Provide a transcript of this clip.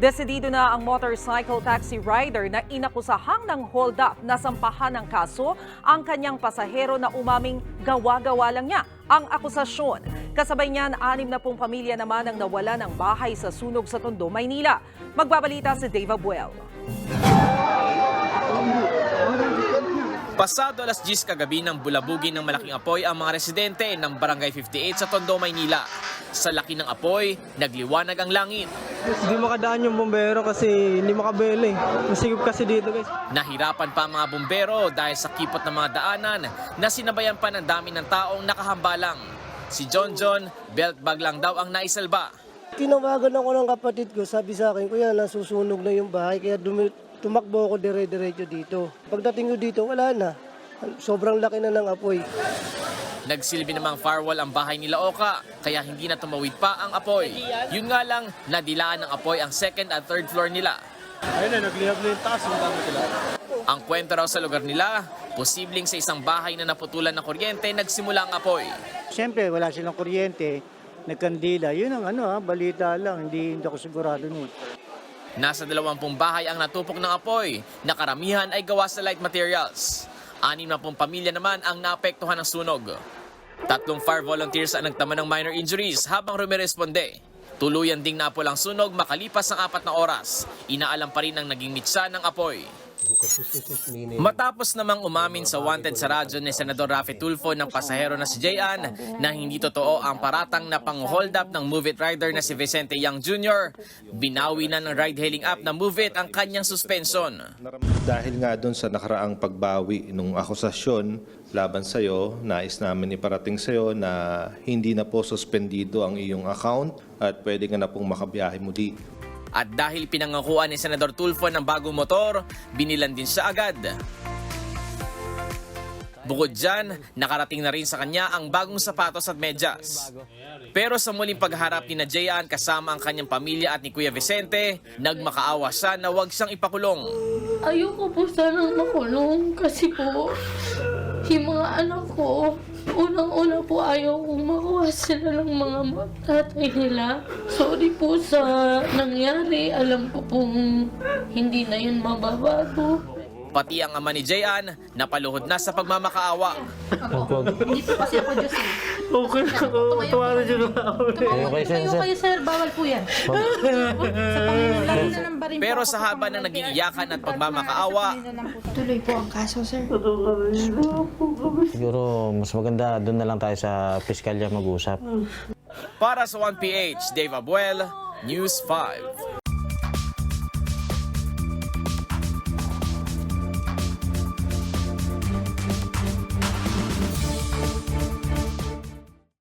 Desidido na ang motorcycle taxi rider na inakusahang ng hold up na sampahan ng kaso ang kanyang pasahero na umaming gawa-gawa lang niya ang akusasyon. Kasabay niyan, anim na pong pamilya naman ang nawala ng bahay sa sunog sa Tondo, Maynila. Magbabalita si Dave Abuel. Pasado alas 10 kagabi ng bulabugin ng malaking apoy ang mga residente ng Barangay 58 sa Tondo, Maynila. Sa laki ng apoy, nagliwanag ang langit. Hindi makadaan yung bombero kasi hindi makabela eh. Masigop kasi dito guys. Nahirapan pa ang mga bumbero dahil sa kipot ng mga daanan na sinabayan pa ng dami ng taong nakahambalang. Si John John, belt bag lang daw ang naisalba. Tinawagan ako ng kapatid ko, sabi sa akin, kuya, nasusunog na yung bahay, kaya dumi- tumakbo ako dire-diretso dito. Pagdating ko dito, wala na. Sobrang laki na ng apoy. Nagsilbi namang firewall ang bahay nila Oka, kaya hindi na tumawid pa ang apoy. Yun nga lang, nadilaan ng apoy ang second at third floor nila. Ayun na, naglihab na yung taas. sila. Ang kwento raw sa lugar nila, posibleng sa isang bahay na naputulan ng kuryente nagsimula ang apoy. Siyempre, wala silang kuryente, nagkandila. Yun ang ano, ha, balita lang, hindi, hindi ako sigurado nun. Nasa dalawampung bahay ang natupok ng apoy, na karamihan ay gawa sa light materials. Anim na pong pamilya naman ang naapektuhan ng sunog. Tatlong fire volunteers ang nagtama ng minor injuries habang rumiresponde. Tuluyan ding napulang sunog makalipas ang apat na oras. Inaalam pa rin ang naging mitsa ng apoy. Matapos namang umamin sa wanted sa radyo ni Senador Rafi Tulfo ng pasahero na si Jayan na hindi totoo ang paratang na pang-hold up ng Move It rider na si Vicente Yang Jr., binawi na ng ride-hailing app na Move It ang kanyang suspension. Dahil nga doon sa nakaraang pagbawi nung akusasyon laban sa iyo, nais namin iparating sa iyo na hindi na po suspendido ang iyong account at pwede ka na pong makabiyahe muli. At dahil pinangakuan ni Senador Tulfo ng bagong motor, binilan din siya agad. Bukod dyan, nakarating na rin sa kanya ang bagong sapatos at medyas. Pero sa muling pagharap ni Najayan kasama ang kanyang pamilya at ni Kuya Vicente, nagmakaawa siya na huwag siyang ipakulong. Ayoko po sanang makulong kasi po yung mga anak ko, unang-una po ayaw kong makuha sila ng mga tatay nila. Sorry po sa nangyari. Alam ko pong hindi na yun mababago. Pati ang ama ni Jayan, napaluhod na sa pagmamakaawa. Hindi po kasi ako Diyos eh. Okay, tumawa dyan ako. Tumayo kayo, kayo sir, bawal po yan. Sa Panginoon lang na ng barin Pero ako sa haba ng Panginoon. naging iyakan at pagmamakaawa. Tuloy po ang kaso, sir. Siguro mas maganda doon na lang tayo sa piskalya mag-usap. para sa 1PH, Dave Abuel, News 5.